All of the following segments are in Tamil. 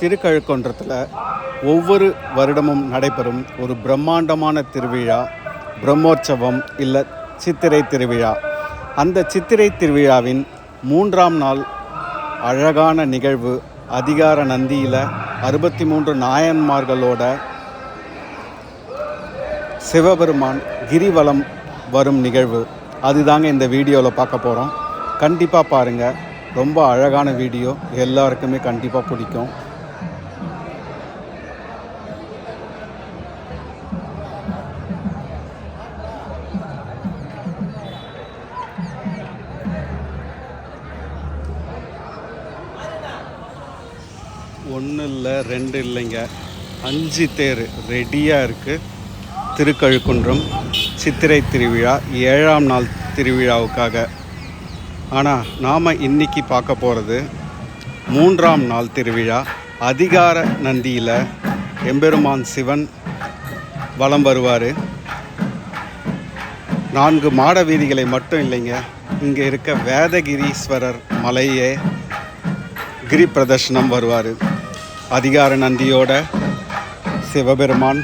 திருக்கழுக்குன்றத்தில் ஒவ்வொரு வருடமும் நடைபெறும் ஒரு பிரம்மாண்டமான திருவிழா பிரம்மோற்சவம் இல்லை சித்திரை திருவிழா. அந்த சித்திரை திருவிழாவின் மூன்றாம் நாள் அழகான நிகழ்வு அதிகார நந்தியில் அறுபத்தி மூன்று நாயன்மார்களோட சிவபெருமான் கிரிவலம் வரும் நிகழ்வு. அதுதாங்க இந்த வீடியோவில் பார்க்க போகிறோம் கண்டிப்பாக பாருங்கள் ரொம்ப அழகான வீடியோ. எல்லாருக்குமே கண்டிப்பாக பிடிக்கும். ரெண்டு இல்லைங்க. அஞ்சு தேர் ரெடியாக இருக்குது திருக்கழுக்குன்றம் சித்திரை திருவிழா ஏழாம் நாள் திருவிழாவுக்காக. ஆனால் நாம் இன்னைக்கு பார்க்க போகிறது மூன்றாம் நாள் திருவிழா. அதிகார நந்தியில் எம்பெருமான் சிவன் வலம் வருவார். நான்கு மாட வீதிகளை மட்டும் இல்லைங்க. இங்கே இருக்க வேதகிரீஸ்வரர் மலையே கிரி பிரதர்ஷனம் வருவார். அதிகார நந்தியோட சிவபெருமான்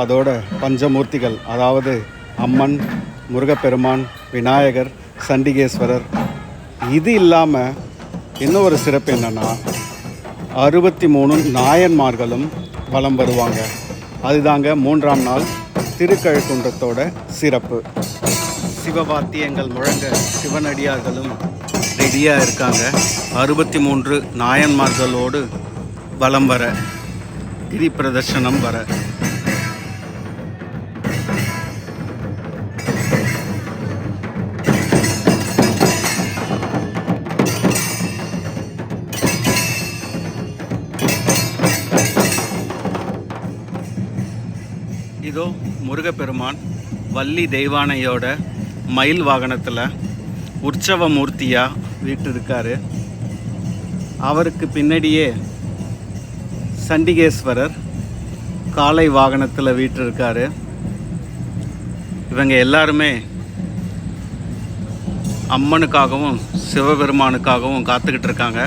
அதோட பஞ்சமூர்த்திகள் அதாவது அம்மன் முருகப்பெருமான் விநாயகர் சண்டிகேஸ்வரர். இது இல்லாமல் இன்னொரு சிறப்பு என்னென்னா அறுபத்தி மூணு நாயன்மார்களும் வலம் வருவாங்க. அதுதாங்க மூன்றாம் நாள் திருக்கழுக்குன்றத்தோட சிறப்பு. சிவவாத்தியங்கள் முழங்க சிவனடியார்களும் ரெடியாக இருக்காங்க. அறுபத்தி மூன்று நாயன்மார்களோடு வலம் வர கிரி பிரதர்ஷனம் வர. இதோ முருகப்பெருமான் வள்ளி தெய்வானையோட மயில் வாகனத்தில் உற்சவ மூர்த்தியாக வீட்டிருக்காரு. அவருக்கு பின்னாடியே சண்டிகேஸ்வரர் காலை வாகனத்தில் வீட்டிருக்காரு. இவங்க எல்லாருமே அம்மனுக்காகவும் சிவபெருமானுக்காகவும் காத்துக்கிட்டு இருக்காங்க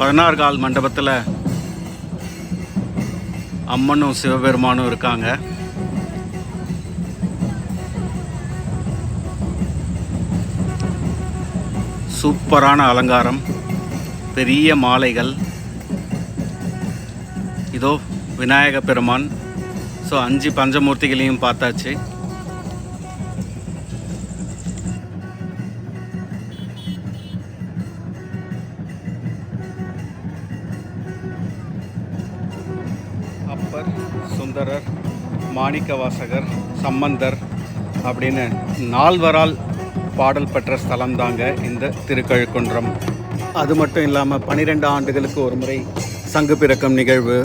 பதினாறு கால் மண்டபத்தில் அம்மனும் சிவபெருமானும் இருக்காங்க. சூப்பரான அலங்காரம் பெரிய மாலைகள் இதோ விநாயக பெருமான். ஸோ அஞ்சு பஞ்சமூர்த்திகளையும் பார்த்தாச்சு. அப்பர் சுந்தரர் மாணிக்கவாசகர் சம்பந்தர் அப்படின்னு நால்வரால் பாடல் பெற்ற ஸ்தலம் தாங்க இந்த திருக்கழுக்குன்றம். அது மட்டும் இல்லாமல் பன்னிரெண்டு ஆண்டுகளுக்கு ஒரு முறை சங்கு பிறக்கும் நிகழ்வு.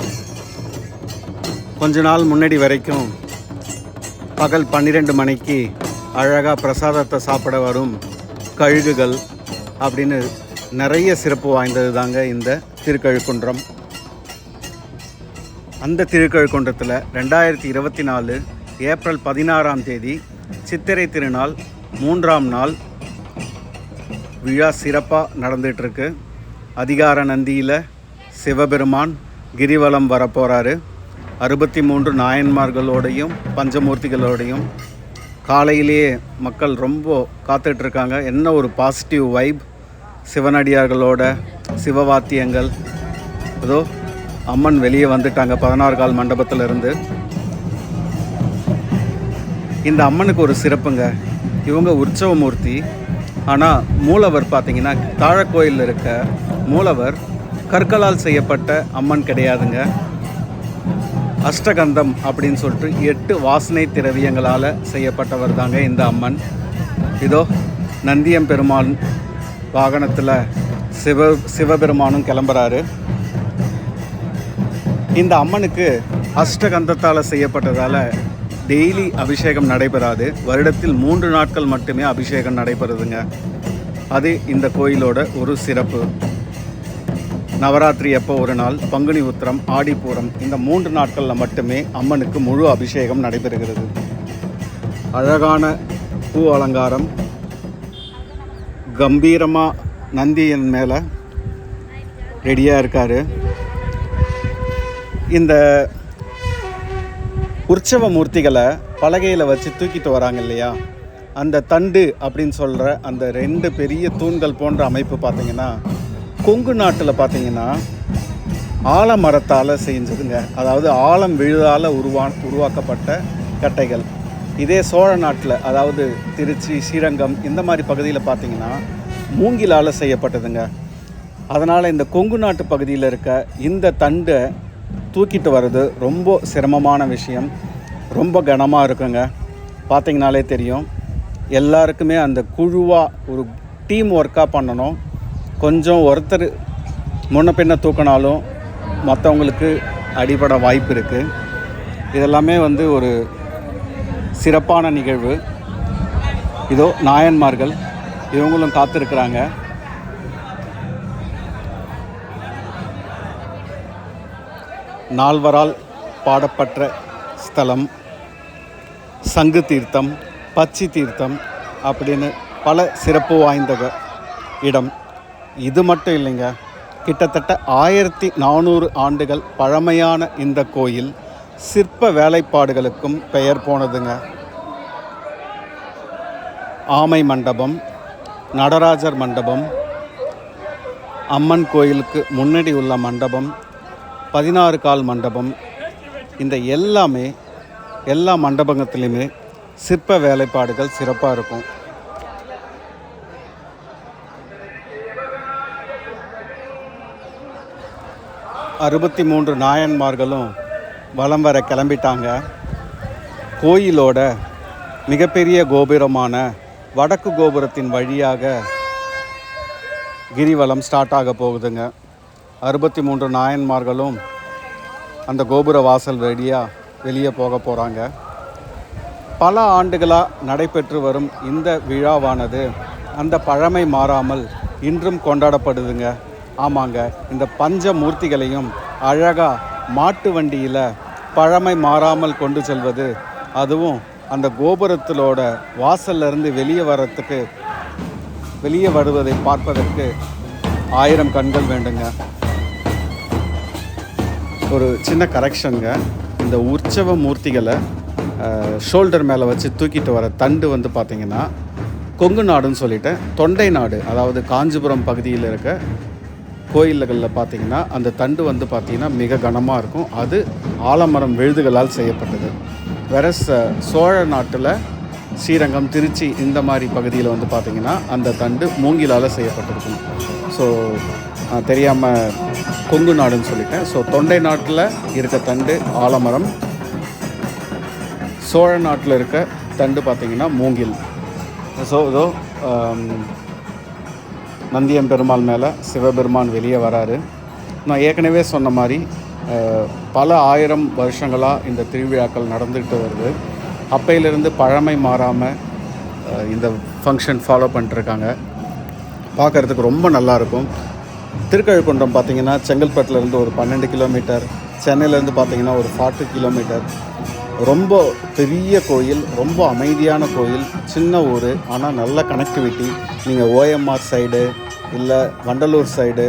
கொஞ்ச நாள் முன்னாடி வரைக்கும் பகல் பன்னிரெண்டு மணிக்கு அழகாக பிரசாதத்தை சாப்பிட வரும் கழுகுகள் அப்படின்னு நிறைய சிறப்பு வாய்ந்தது தாங்க இந்த திருக்கழுக்குன்றம். அந்த திருக்கழுக்குன்றத்தில் ரெண்டாயிரத்தி இருபத்தி நாலு ஏப்ரல் பதினாறாம் தேதி சித்திரை திருநாள் மூன்றாம் நாள் விழா சிறப்பாக நடந்துகிட்ருக்கு அதிகார நந்தியில் சிவபெருமான் கிரிவலம் வரப்போகிறாரு அறுபத்தி மூன்று நாயன்மார்களோடையும் பஞ்சமூர்த்திகளோடையும் காலையிலேயே மக்கள் ரொம்ப காத்துட்ருக்காங்க. என்ன ஒரு பாசிட்டிவ் வைப் சிவனடியார்களோட சிவவாத்தியங்கள். ஏதோ அம்மன் வெளியே வந்துட்டாங்க பதினாறு கால் மண்டபத்தில் இருந்து இந்த அம்மனுக்கு ஒரு சிறப்புங்க. இவங்க உற்சவமூர்த்தி. ஆனால் மூலவர் பார்த்தீங்கன்னா தாழக்கோயிலில் இருக்க மூலவர் கற்களால் செய்யப்பட்ட அம்மன் கிடையாதுங்க. அஷ்டகந்தம் அப்படின்னு சொல்லிட்டு எட்டு வாசனை திரவியங்களால் செய்யப்பட்டவர் தாங்க இந்த அம்மன். இதோ நந்தியம் பெருமான் வாகனத்தில் சிவ சிவபெருமானும் கிளம்புறாரு. இந்த அம்மனுக்கு அஷ்டகந்தத்தால் செய்யப்பட்டதால் டெய்லி அபிஷேகம் நடைபெறாது. வருடத்தில் மூன்று நாட்கள் மட்டுமே அபிஷேகம் நடைபெறுதுங்க. அது இந்த கோயிலோட ஒரு சிறப்பு. நவராத்திரி எப்போ ஒரு நாள்? பங்குனி உத்திரம் ஆடிப்பூரம் இந்த மூன்று நாட்களில் மட்டுமே அம்மனுக்கு முழு அபிஷேகம் நடைபெறுகிறது. அழகான பூ அலங்காரம். கம்பீரமாக நந்தியின் மேலே ரெடியாக இருக்கார். இந்த உற்சவ மூர்த்திகளை பலகையில் வச்சு தூக்கிட்டு வராங்க இல்லையா? அந்த தண்டு அப்படின்னு சொல்கிற அந்த ரெண்டு பெரிய தூண்கள் போன்ற அமைப்பு பார்த்தீங்கன்னா கொங்கு நாட்டில் பார்த்தீங்கன்னா ஆலமரத்தால் செஞ்சதுங்க. அதாவது ஆலம் விழுதால் உருவா உருவாக்கப்பட்ட கட்டைகள். இதே சோழ நாட்டில் அதாவது திருச்சி ஸ்ரீரங்கம் இந்த மாதிரி பகுதியில் பார்த்தீங்கன்னா மூங்கிலால் செய்யப்பட்டதுங்க. அதனால் இந்த கொங்கு நாட்டு பகுதியில் இருக்க இந்த தண்டை தூக்கிட்டு வர்றது ரொம்ப சிரமமான விஷயம். ரொம்ப கனமாக இருக்குங்க. பார்த்தீங்கனாலே தெரியும். எல்லாருக்குமே அந்த குழுவாக ஒரு டீம் ஒர்க்காக பண்ணணும். கொஞ்சம் ஒருத்தர் முன்ன பின்ன தூக்கினாலும் மற்றவங்களுக்கு அடிபட வாய்ப்பு இருக்குது இதெல்லாமே வந்து ஒரு சிறப்பான நிகழ்வு. இதோ நாயன்மார்கள் இவங்களும் காத்திருக்கிறாங்க. நால்வரால் பாடப்பட்ட ஸ்தலம் சங்கு தீர்த்தம் பச்சி தீர்த்தம் அப்படின்னு பல சிறப்பு வாய்ந்த இடம். இது மட்டும் இல்லைங்க. கிட்டத்தட்ட ஆயிரத்தி நானூறு ஆண்டுகள் பழமையான இந்த கோயில் சிற்ப வேலைப்பாடுகளுக்கும் பெயர் போனதுங்க. ஆமை மண்டபம் நடராஜர் மண்டபம் அம்மன் கோயிலுக்கு முன்னாடி உள்ள மண்டபம் பதினாறு கால் மண்டபம் இந்த எல்லாமே எல்லா மண்டபங்கத்துலேயுமே சிற்ப வேலைப்பாடுகள் சிறப்பாக இருக்கும். அறுபத்தி மூன்று நாயன்மார்களும் வலம் வர கிளம்பிட்டாங்க. கோயிலோட மிகப்பெரிய கோபுரமான வடக்கு கோபுரத்தின் வழியாக கிரிவலம் ஸ்டார்ட் ஆக போகுதுங்க. அறுபத்தி மூன்று நாயன்மார்களும் அந்த கோபுர வாசல் வழியாக வெளியே போக போகிறாங்க பல ஆண்டுகளாக நடைபெற்று வரும் இந்த விழாவானது அந்த பழமை மாறாமல் இன்றும் கொண்டாடப்படுதுங்க. ஆமாங்க இந்த பஞ்ச மூர்த்திகளையும் அழகாக மாட்டு வண்டியில் பழமை மாறாமல் கொண்டு செல்வது. அதுவும் அந்த கோபுரத்திலோட வாசல்லிருந்து வெளியே வர்றதுக்கு வெளியே வருவதை பார்ப்பதற்கு ஆயிரம் கண்கள் வேண்டுங்க. ஒரு சின்ன கரெக்ஷனுங்க. இந்த உற்சவ மூர்த்திகளை ஷோல்டர் மேலே வச்சு தூக்கிட்டு வர தண்டு வந்து பார்த்திங்கன்னா கொங்கு நாடுன்னு சொல்லிட்டேன் தொண்டை நாடு அதாவது காஞ்சிபுரம் பகுதியில் இருக்க கோயில்களில் பார்த்திங்கன்னா அந்த தண்டு வந்து பார்த்திங்கன்னா மிக கனமாக இருக்கும். அது ஆலமரம் விழுதுகளால் செய்யப்பட்டது. வேற சோழ நாட்டில் ஸ்ரீரங்கம் திருச்சி இந்த மாதிரி பகுதியில் வந்து பார்த்திங்கன்னா அந்த தண்டு மூங்கிலால் செய்யப்பட்டிருக்கும். ஸோ தெரியாமல் கொங்கு நாடுன்னு சொல்லிட்டேன். ஸோ தொண்டை நாட்டில் இருக்க தண்டு ஆலமரம் சோழ நாட்டில் இருக்க தண்டு பார்த்திங்கன்னா மூங்கில். ஸோ இதோ நந்தியம் பெருமாள் மேலே சிவபெருமான் வெளியே வராரு. நான் ஏற்கனவே சொன்ன மாதிரி பல ஆயிரம் வருஷங்களாக இந்த திருவிழாக்கள் நடந்துக்கிட்டு வருது. அப்பையிலிருந்து பழமை மாறாமல் இந்த ஃபங்க்ஷன் ஃபாலோ பண்ணிட்டுருக்காங்க. பார்க்குறதுக்கு ரொம்ப நல்லாயிருக்கும் திருக்கழுக்குன்றம் பார்த்திங்கன்னா செங்கல்பட்டிலேருந்து ஒரு பன்னெண்டு கிலோமீட்டர் சென்னையிலேருந்து பார்த்திங்கன்னா ஒரு ஃபார்ட்டி கிலோமீட்டர் ரொம்ப பெரிய கோயில் ரொம்ப அமைதியான கோயில் சின்ன ஊர் ஆனால் நல்ல கனெக்டிவிட்டி நீங்கள் ஓஎம்ஆர் சைடு இல்லை வண்டலூர் சைடு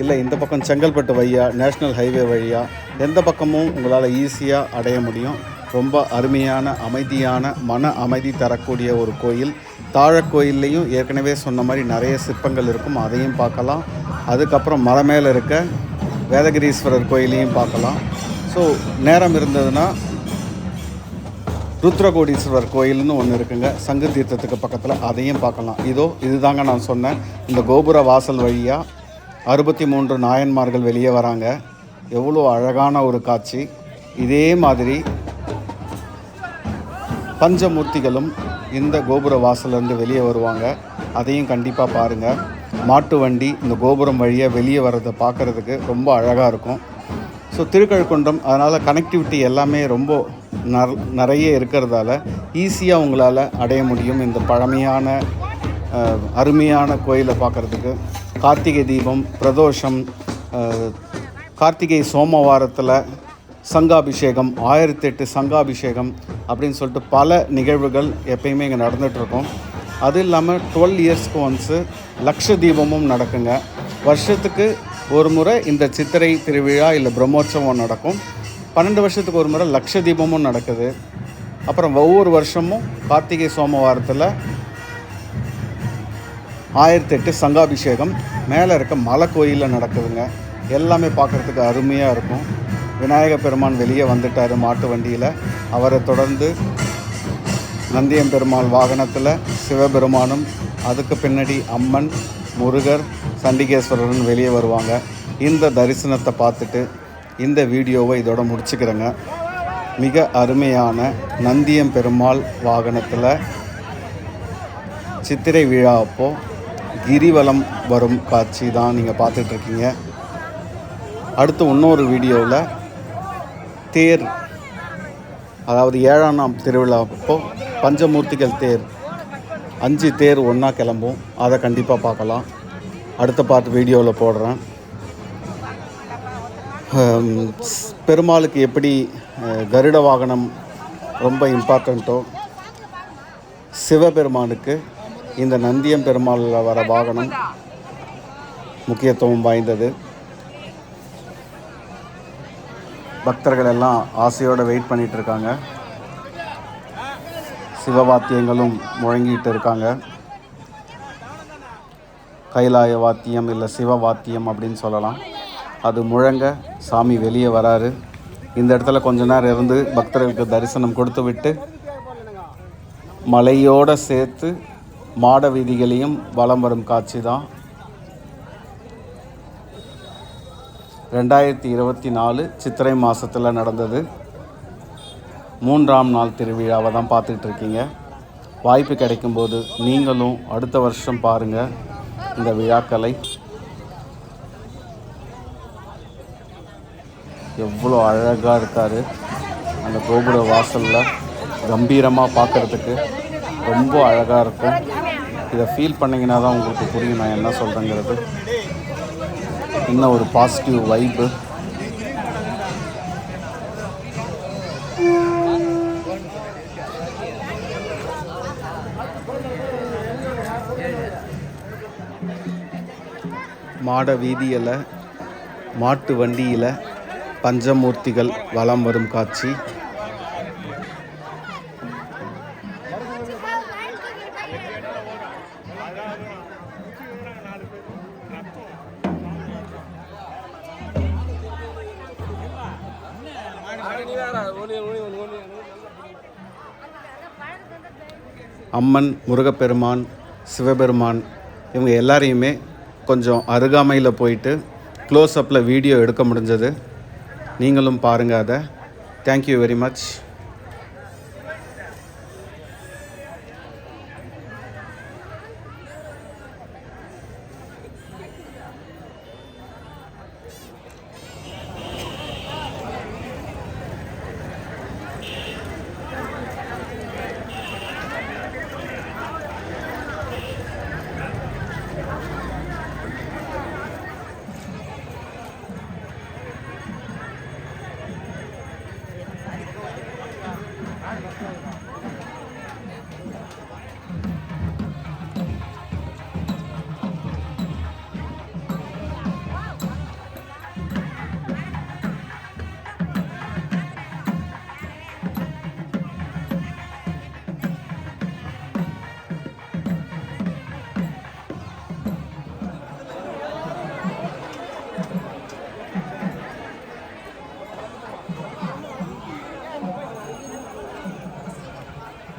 இல்லை இந்த பக்கம் செங்கல்பட்டு வழியா நேஷ்னல் ஹைவே வழியா எந்த பக்கமும் உங்களால் ஈஸியாக அடைய முடியும். ரொம்ப அருமையான அமைதியான மன அமைதி தரக்கூடிய ஒரு கோயில். தாழக்கோயில்லையும் ஏற்கனவே சொன்ன மாதிரி நிறைய சிற்பங்கள் இருக்கும் அதையும் பார்க்கலாம். அதுக்கப்புறம் மலை மேலே இருக்க வேதகிரீஸ்வரர் கோயிலையும் பார்க்கலாம். ஸோ நேரம் இருந்ததுன்னா ருத்ரகோடீஸ்வரர் கோயில்னு ஒன்று இருக்குங்க. சங்கு தீர்த்தத்துக்கு பக்கத்தில் அதையும் பார்க்கலாம். இதோ இதுதாங்க நான் சொன்னேன். இந்த கோபுர வாசல் வழியாக அறுபத்தி மூன்று நாயன்மார்கள் வெளியே வராங்க. எவ்வளோ அழகான ஒரு காட்சி. இதே மாதிரி பஞ்சமூர்த்திகளும் இந்த கோபுர வாசல்லேருந்து வெளியே வருவாங்க. அதையும் கண்டிப்பாக பாருங்கள் மாட்டு வண்டி இந்த கோபுரம் வழியாக வெளியே வர்றதை பார்க்குறதுக்கு ரொம்ப அழகாக இருக்கும். ஸோ திருக்கழுக்குன்றம் அதனால் கனெக்டிவிட்டி எல்லாமே ரொம்ப நிறைய இருக்கிறதால ஈஸியாக உங்களால் அடைய முடியும். இந்த பழமையான அருமையான கோயிலை பார்க்குறதுக்கு. கார்த்திகை தீபம் பிரதோஷம் கார்த்திகை சோமவாரத்தில் சங்காபிஷேகம் ஆயிரத்தி எட்டு சங்காபிஷேகம் அப்படின்னு சொல்லிட்டு பல நிகழ்வுகள் எப்பயுமே இங்கே நடந்துகிட்ருக்கும். அது இல்லாமல் டுவெல் இயர்ஸ்க்கு ஒன்ஸு லக்ஷ தீபமும் நடக்குங்க. வருஷத்துக்கு ஒரு முறை இந்த சித்திரை திருவிழா இல்லை பிரம்மோற்சவம் நடக்கும். பன்னெண்டு வருஷத்துக்கு ஒரு முறை லக்ஷ தீபமும் நடக்குது. அப்புறம் ஒவ்வொரு வருஷமும் கார்த்திகை சோமவாரத்தில் ஆயிரத்தி எட்டு சங்காபிஷேகம் மேலே இருக்க மலை கோயிலில் நடக்குதுங்க. எல்லாமே பார்க்குறதுக்கு அருமையாக இருக்கும். விநாயக பெருமான் வெளியே வந்துட்டார் மாட்டு வண்டியில். அவரை தொடர்ந்து நந்தியம் பெருமாள் வாகனத்தில் சிவபெருமானும் அதுக்கு பின்னாடி அம்மன் முருகர் சண்டிகேஸ்வரர்னு வெளியே வருவாங்க. இந்த தரிசனத்தை பார்த்துட்டு இந்த வீடியோவை இதோட முடிச்சுக்கிறேங்க. மிக அருமையான நந்தியம் பெருமாள் வாகனத்தில் சித்திரை விழா அப்போது கிரிவலம் வரும் காட்சி தான் நீங்கள் பார்த்துட்ருக்கீங்க. அடுத்து இன்னொரு வீடியோவில் தேர் அதாவது ஏழாம் நாள் திருவிழா அப்போது பஞ்சமூர்த்திகள் தேர் அஞ்சு தேர் ஒன்றா கிளம்பும். அதை கண்டிப்பாக பார்க்கலாம். அடுத்த பார்ட் வீடியோவில் போடுறேன். பெருமாளுக்கு எப்படி கருட வாகனம் ரொம்ப இம்பார்ட்டண்ட்டோ சிவபெருமானுக்கு இந்த நந்தியம் பெருமாளில் வர வாகனம் முக்கியத்துவம் வாய்ந்தது. பக்தர்கள் எல்லாம் ஆசையோடு வெயிட் பண்ணிகிட்டு இருக்காங்க. சிவவாத்தியங்களும் முழங்கிட்டு இருக்காங்க. கைலாய வாத்தியம் இல்லை சிவ வாத்தியம் அப்படின்னு சொல்லலாம். அது முழங்க சாமி வெளியே வராரு. இந்த இடத்துல கொஞ்ச நேரம் இருந்து பக்தர்களுக்கு தரிசனம் கொடுத்து விட்டு மலையோடு சேர்த்து மாட வீதிகளையும் வலம் வரும் காட்சி தான். ரெண்டாயிரத்தி இருபத்தி நாலு சித்திரை மாதத்தில் நடந்தது. மூன்றாம் நாள் திருவிழாவை தான் பார்த்துக்கிட்டு இருக்கீங்க. வாய்ப்பு கிடைக்கும்போது நீங்களும் அடுத்த வருஷம் பாருங்கள் இந்த விழாக்களை. எவ்வளோ அழகாக இருக்கார். அந்த கோபுர வாசலில் கம்பீரமாக பார்க்குறதுக்கு ரொம்ப அழகாக இருக்கும். இதை ஃபீல் பண்ணிங்கன்னா தான் உங்களுக்கு புரியும் நான் என்ன சொல்கிறேங்கிறது இன்னும் ஒரு பாசிட்டிவ் வைப்பு மாட வீதியில் மாட்டு வண்டியில் பஞ்சமூர்த்திகள் வலம் வரும் காட்சி. அம்மன் முருகப்பெருமான் சிவபெருமான் இவங்க எல்லாரையுமே கொஞ்சம் அருகாமையில் போயிட்டு க்ளோஸ்அப்பில் வீடியோ எடுக்க முடிஞ்சது. நீங்களும் பாருங்கள் அதை. Thank you very much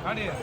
ஆடியா.